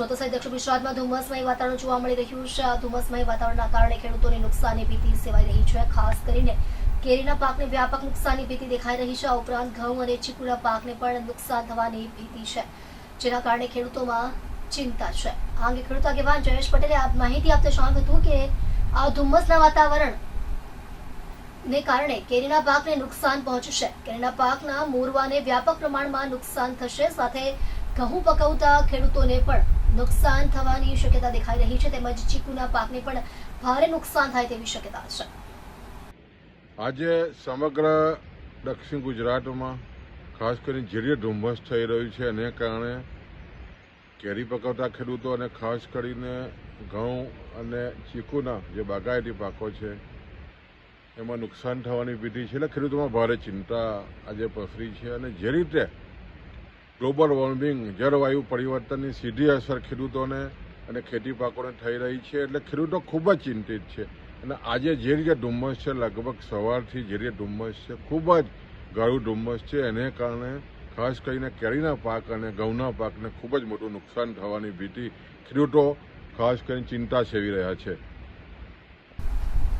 સુરત સહિત ગુજરાતમાં ધુમ્મસમય વાતાવરણ જોવા મળી રહ્યું છે. ધુમ્મસમય વાતાવરણના કારણે ખેડૂતોને નુકસાની ભીતિ સેવાઈ રહી છે. ખાસ કરીને કેરીના પાકને વ્યાપક નુકસાનની ભીતિ દેખાઈ રહી છે. આ ઉપરાંત ઘઉં અને ચીકુના પાકને પણ નુકસાન થવાની ભીતિ છે, જેના કારણે ખેડૂતોમાં ચિંતા છે. આ અંગે ખેડૂત આગેવાન જયેશ પટેલે માહિતી આપતા જણાવ્યું હતું કે આ ધુમ્મસના વાતાવરણ ને કારણે કેરીના પાકને નુકસાન પહોંચશે. કેરીના પાકના મોરવાને વ્યાપક પ્રમાણમાં નુકસાન થશે. સાથે ઘઉં પકવતા ખેડૂતોને પણ નુકસાન થવાની શક્યતા દેખાઈ રહી છે, તેમજ ચીકુના પાકને પણ ભારે નુકસાન થાય તેવી શક્યતા છે. આજે સમગ્ર દક્ષિણ ગુજરાતમાં ખાસ કરીને ઝેરીય ધુમ્મસ થઈ રહ્યું છે એને કારણે કેરી પકવતા ખેડૂતો અને ખાસ કરીને ઘઉં અને ચીકુના જે બાગાયતી પાકો છે, એમાં નુકસાન થવાની ભીતિ છે. એટલે ખેડૂતોમાં ભારે ચિંતા આજે પ્રસરી છે, અને જે રીતે ગ્લોબલ વોર્મિંગ જળવાયુ પરિવર્તનની સીધી અસર ખેડૂતોને અને ખેતી પાકોને થઈ રહી છે એટલે ખેડૂતો ખૂબ જ ચિંતિત છે. અને આજે જે રીતે ધુમ્મસ છે, લગભગ સવારથી જે રીતે ધુમ્મસ છે, ખૂબ જ ગાળું ધુમ્મસ છે, એને કારણે ખાસ કરીને કેરીના પાક અને ઘઉંના પાકને ખૂબ જ મોટું નુકસાન થવાની ભીતિ ખેડૂતો ખાસ કરીને ચિંતા સેવી રહ્યા છે.